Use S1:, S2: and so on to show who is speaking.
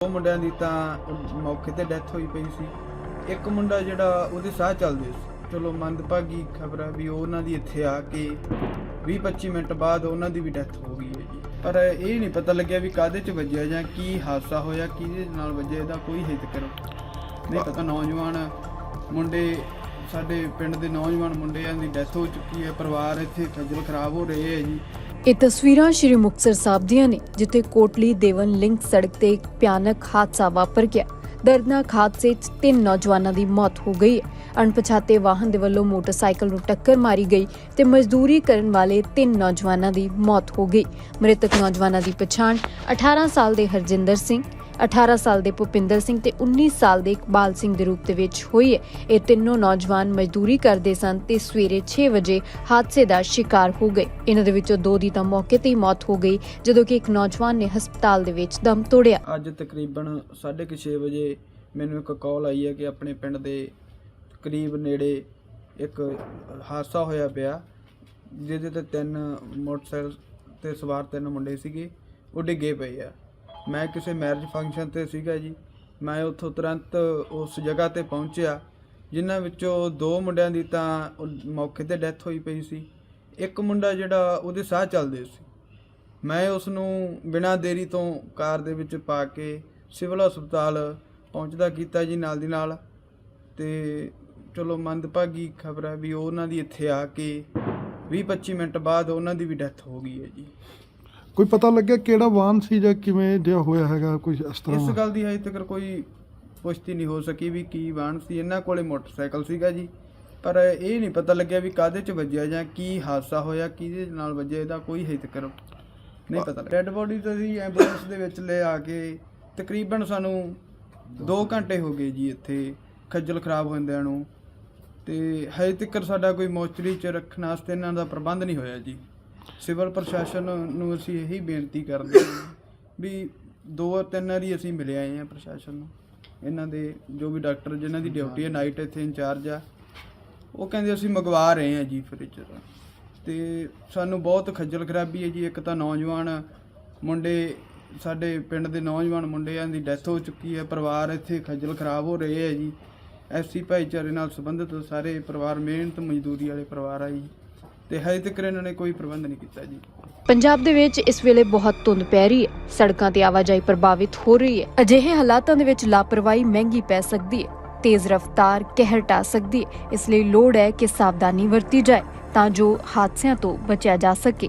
S1: ਦੋ ਮੁੰਡਿਆਂ ਦੀ ਤਾਂ ਮੌਕੇ ਤੇ ਡੈਥ ਹੋਈ ਪਈ ਸੀ। ਇੱਕ ਮੁੰਡਾ ਜਿਹੜਾ ਉਹਦੇ ਸਾਹ ਚੱਲਦੇ ਸੀ। ਚਲੋ ਮੰਦਭਾਗੀ ਖਬਰ ਆ ਵੀ ਉਹਨਾਂ ਦੀ ਇੱਥੇ ਆ ਕੇ 20-25 ਮਿੰਟ ਬਾਅਦ ਉਹਨਾਂ ਦੀ ਵੀ ਡੈਥ ਹੋ ਗਈ ਹੈ ਜੀ। ਪਰ ਇਹ ਨਹੀਂ ਪਤਾ ਲੱਗਿਆ ਵੀ ਕਾਹਦੇ 'ਚ ਵੱਜਿਆ ਜਾਂ ਕੀ ਹਾਦਸਾ ਹੋਇਆ, ਕਿਹਦੇ ਨਾਲ ਵੱਜਿਆ, ਇਹਦਾ ਕੋਈ ਹਿੱਤ ਕਰੋ। ਨਹੀਂ ਪਤਾ ਨੌਜਵਾਨ ਮੁੰਡੇ, ਸਾਡੇ ਪਿੰਡ ਦੇ ਨੌਜਵਾਨ ਮੁੰਡਿਆਂ ਦੀ ਡੈਥ ਹੋ ਚੁੱਕੀ ਹੈ। ਪਰਿਵਾਰ ਇੱਥੇ ਖੱਜਲ ਖਰਾਬ ਹੋ ਰਹੇ ਹੈ ਜੀ।
S2: ਇਹ ਤਸਵੀਰਾਂ ਸ਼੍ਰੀ ਮੁਕਤਸਰ ਸਾਹਿਬ ਦੀਆਂ ਨੇ, ਜਿੱਥੇ ਕੋਟਲੀ ਦੇਵਨ ਲਿੰਕ ਸੜਕ ਤੇ ਇੱਕ ਭਿਆਨਕ ਹਾਦਸਾ ਵਾਪਰ ਗਿਆ। ਦਰਦਨਾਕ ਹਾਦਸੇ 'ਚ ਤਿੰਨ ਨੌਜਵਾਨਾਂ ਦੀ ਮੌਤ ਹੋ ਗਈ ਹੈ। ਅਣਪਛਾਤੇ ਵਾਹਨ ਦੇ ਵੱਲੋਂ ਮੋਟਰਸਾਈਕਲ ਨੂੰ ਟੱਕਰ ਮਾਰੀ ਗਈ ਤੇ ਮਜ਼ਦੂਰੀ ਕਰਨ ਵਾਲੇ ਤਿੰਨ ਨੌਜਵਾਨਾਂ ਦੀ ਮੌਤ ਹੋ ਗਈ। ਮ੍ਰਿਤਕ ਨੌਜਵਾਨਾਂ ਦੀ ਪਛਾਣ 18 ਸਾਲ ਦੇ ਹਰਜਿੰਦਰ ਸਿੰਘ 18 ਸਾਲ ਦੇ ਭੁਪਿੰਦਰ ਸਿੰਘ ਤੇ 19 ਸਾਲ ਦੇ ਇਕਬਾਲ ਸਿੰਘ ਦੇ ਰੂਪ ਦੇ ਵਿੱਚ ਹੋਈ ਹੈ। ਇਹ ਤਿੰਨੋਂ ਨੌਜਵਾਨ ਮਜ਼ਦੂਰੀ ਕਰਦੇ ਸਨ ਤੇ ਸਵੇਰੇ 6 ਵਜੇ ਹਾਦਸੇ ਦਾ ਸ਼ਿਕਾਰ ਹੋ ਗਏ। ਇਹਨਾਂ ਦੇ ਵਿੱਚੋਂ ਦੋ ਦੀ ਤਾਂ ਮੌਕੇ ਤੇ ਹੀ ਮੌਤ ਹੋ ਗਈ, ਜਦੋਂ ਕਿ ਇੱਕ ਨੌਜਵਾਨ ਨੇ ਹਸਪਤਾਲ ਦੇ ਵਿੱਚ ਦਮ ਤੋੜਿਆ।
S1: ਅੱਜ ਤਕਰੀਬਨ 6:30 ਵਜੇ ਮੈਨੂੰ ਇੱਕ ਕਾਲ ਆਈ ਹੈ ਕਿ ਆਪਣੇ ਪਿੰਡ ਦੇ ਕਰੀਬ ਨੇੜੇ ਇੱਕ ਹਾਦਸਾ ਹੋਇਆ ਪਿਆ, ਜਿਹਦੇ ਤੇ ਤਿੰਨ ਮੋਟਰਸਾਈਕਲ ਤੇ ਸਵਾਰ ਤਿੰਨ ਮੁੰਡੇ ਸੀਗੇ, ਉਹ ਡਿੱਗੇ ਪਏ ਆ। ਮੈਂ ਕਿਸੇ ਮੈਰਿਜ ਫੰਕਸ਼ਨ ਤੇ ਸੀਗਾ ਜੀ। ਮੈਂ ਉੱਥੋਂ ਤੁਰੰਤ ਉਸ ਜਗ੍ਹਾ ਤੇ ਪਹੁੰਚਿਆ, ਜਿਨ੍ਹਾਂ ਵਿੱਚੋਂ ਦੋ ਮੁੰਡਿਆਂ ਦੀ ਤਾਂ ਮੌਕੇ ਤੇ ਡੈਥ ਹੋਈ ਪਈ ਸੀ। ਇੱਕ ਮੁੰਡਾ ਜਿਹੜਾ ਉਹਦੇ ਸਾਹ ਚੱਲਦੇ ਸੀ। ਮੈਂ ਉਸ ਨੂੰ ਬਿਨਾਂ ਦੇਰੀ ਤੋਂ ਕਾਰ ਦੇ ਵਿੱਚ ਪਾ ਕੇ ਸਿਵਲ ਹਸਪਤਾਲ ਪਹੁੰਚਦਾ ਕੀਤਾ ਜੀ ਨਾਲ ਦੀ ਨਾਲ। ਤੇ ਚਲੋ ਮੰਦਭਾਗੀ ਖਬਰ ਹੈ ਵੀ ਉਹਨਾਂ ਦੀ ਇੱਥੇ ਆ ਕੇ 20-25 ਮਿੰਟ ਬਾਅਦ ਉਹਨਾਂ ਦੀ ਵੀ ਡੈਥ ਹੋ ਗਈ ਹੈ ਜੀ।
S3: ਕੋਈ ਪਤਾ ਲੱਗਿਆ ਕਿਹੜਾ ਵਾਹਨ ਸੀ ਜਾਂ ਕਿਵੇਂ ਜਿਹਾ ਹੋਇਆ ਹੈਗਾ, ਕੋਈ ਇਸ
S1: ਇਸ
S3: ਤਰ੍ਹਾਂ
S1: ਗੱਲ ਦੀ ਹਜੇ ਤੱਕ ਕੋਈ ਪੁਸ਼ਟੀ ਨਹੀਂ ਹੋ ਸਕੀ ਵੀ ਕੀ ਵਾਹਨ ਸੀ। ਇਹਨਾਂ ਕੋਲੇ ਮੋਟਰਸਾਈਕਲ ਸੀਗਾ ਜੀ। ਪਰ ਇਹ ਨਹੀਂ ਪਤਾ ਲੱਗਿਆ ਵੀ ਕਾਹਦੇ 'ਚ ਵੱਜਿਆ ਜਾਂ ਕੀ ਹਾਦਸਾ ਹੋਇਆ, ਕਿਹਦੇ ਨਾਲ ਵੱਜਿਆ, ਇਹਦਾ ਕੋਈ ਹਜੇ ਤੱਕ ਨਹੀਂ ਪਤਾ ਡੈੱਡ ਬੋਡੀ ਤਾਂ ਅਸੀਂ ਐਂਬੂਲੈਂਸ ਦੇ ਵਿੱਚ ਲੈ ਆ ਕੇ ਤਕਰੀਬਨ ਸਾਨੂੰ 2 ਘੰਟੇ ਹੋ ਗਏ ਜੀ ਇੱਥੇ। ਖੱਜਲ ਖਰਾਬ ਹੁੰਦਿਆਂ ਨੂੰ। ਤੇ ਹਜੇ ਤੱਕ ਸਾਡਾ ਕੋਈ ਮੋਚਰੀ 'ਚ ਰੱਖਣ ਵਾਸਤੇ ਇਹਨਾਂ ਦਾ ਪ੍ਰਬੰਧ ਨਹੀਂ ਹੋਇਆ ਜੀ। ਸਿਵਲ ਪ੍ਰਸ਼ਾਸਨ ਨੂੰ ਅਸੀਂ ਇਹੀ ਬੇਨਤੀ ਕਰਦੇ ਹਾਂ ਵੀ ਦੋ ਤਿੰਨ ਵਾਰੀ ਅਸੀਂ ਮਿਲੇ ਆਏ ਹਾਂ ਪ੍ਰਸ਼ਾਸਨ ਨੂੰ। ਇਹਨਾਂ ਦੇ ਜੋ ਵੀ ਡਾਕਟਰ ਜਿਨ੍ਹਾਂ ਦੀ ਡਿਊਟੀ ਹੈ, ਨਾਈਟ ਇੱਥੇ ਇੰਚਾਰਜ ਆ, ਉਹ ਕਹਿੰਦੇ ਅਸੀਂ ਮੰਗਵਾ ਰਹੇ ਹਾਂ ਜੀ ਫ੍ਰਿਜ ਤੇ। ਸਾਨੂੰ ਬਹੁਤ ਖੱਜਲ ਖਰਾਬੀ ਹੈ ਜੀ, ਇੱਕ ਤਾਂ ਨੌਜਵਾਨ ਮੁੰਡੇ, ਸਾਡੇ ਪਿੰਡ ਦੇ ਨੌਜਵਾਨ ਮੁੰਡਿਆਂ ਦੀ ਡੈਥ ਹੋ ਚੁੱਕੀ ਹੈ, ਪਰਿਵਾਰ ਇੱਥੇ ਖੱਜਲ ਖਰਾਬ ਹੋ ਰਹੇ ਹੈ ਜੀ। ਐਸਸੀ ਭਾਈਚਾਰੇ ਨਾਲ ਸੰਬੰਧਿਤ ਸਾਰੇ ਪਰਿਵਾਰ, ਮਿਹਨਤ ਮਜ਼ਦੂਰੀ ਵਾਲੇ ਪਰਿਵਾਰ ਆ ਜੀ। ਤੇ ਹਜੇ ਤੱਕ ਇਹਨਾਂ ਨੇ ਕੋਈ ਪ੍ਰਬੰਧ ਨਹੀਂ ਕੀਤਾ ਜੀ।
S2: ਪੰਜਾਬ ਦੇ ਵਿੱਚ ਇਸ ਵੇਲੇ ਬਹੁਤ ਧੁੰਦ ਪੈ ਰਹੀ ਹੈ। ਸੜਕਾਂ ਤੇ ਆਵਾਜਾਈ ਪ੍ਰਭਾਵਿਤ ਹੋ ਰਹੀ ਹੈ। ਅਜਿਹੇ ਹਾਲਾਤਾਂ ਦੇ ਵਿੱਚ ਲਾਪਰਵਾਹੀ ਮਹਿੰਗੀ ਪੈ ਸਕਦੀ ਹੈ। ਤੇਜ਼ ਰਫ਼ਤਾਰ ਕਹਿਰ ਢਾ ਸਕਦੀ ਹੈ। ਇਸ ਲਈ ਲੋੜ ਹੈ ਕਿ ਸਾਵਧਾਨੀ ਵਰਤੀ ਜਾਏ ਤਾਂ ਜੋ ਹਾਦਸਿਆਂ ਤੋਂ ਬਚਿਆ ਜਾ ਸਕੇ।